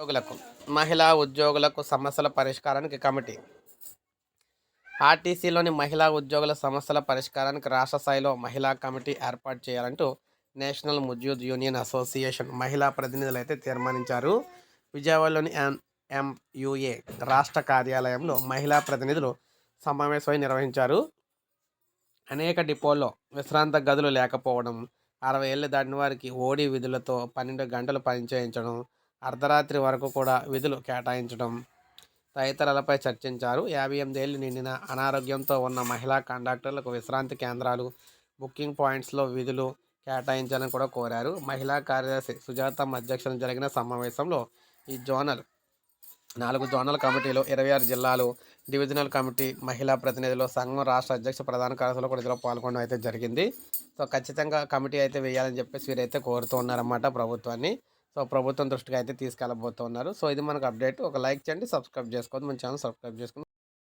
ఉద్యోగులకు మహిళా ఉద్యోగులకు సమస్యల పరిష్కారానికి కమిటీ. ఆర్టీసీలోని మహిళా ఉద్యోగుల సమస్యల పరిష్కారానికి రాష్ట్ర స్థాయిలో మహిళా కమిటీ ఏర్పాటు చేయాలంటూ నేషనల్ ముజ్యూద్ యూనియన్ అసోసియేషన్ మహిళా ప్రతినిధులు అయితే తీర్మానించారు. విజయవాడలోని ఎంఎంయుఏ రాష్ట్ర కార్యాలయంలో మహిళా ప్రతినిధులు సమావేశమై నిర్వహించారు. అనేక డిపోల్లో విశ్రాంత గదులు లేకపోవడం అరవై ఏళ్ళు దాటిన వారికి ఓడి విధులతో పన్నెండు గంటలు పనిచేయించడం అర్ధరాత్రి వరకు కూడా విధులు కేటాయించడం తదితరాలపై చర్చించారు. యాభై ఎనిమిదేళ్ళు నిండిన అనారోగ్యంతో ఉన్న మహిళా కండక్టర్లకు విశ్రాంతి కేంద్రాలు బుకింగ్ పాయింట్స్లో విధులు కేటాయించాలని కూడా కోరారు. మహిళా కార్యదర్శి సుజాత అధ్యక్షతన జరిగిన సమావేశంలో ఈ జోనల్ నాలుగు జోనల్ కమిటీలు ఇరవై ఆరు జిల్లాలు డివిజనల్ కమిటీ మహిళా ప్రతినిధులు సంఘం రాష్ట్ర అధ్యక్ష ప్రధాన కార్యదర్శులు కూడా ఇందులో పాల్గొనడం అయితే జరిగింది. సో ఖచ్చితంగా కమిటీ అయితే వేయాలని చెప్పేసి వీరైతే కోరుతూ ఉన్నారన్నమాట ప్రభుత్వాన్ని. సో ప్రభుత్వం దృష్టికి అయితే తీసుకెళ్ళబోతున్నారు. సో ఇది మనకు అప్డేట్. ఒక లైక్ చేయండి సబ్స్క్రైబ్ చేసుకోండి. మన ఛానల్ సబ్స్క్రైబ్ చేసుకుని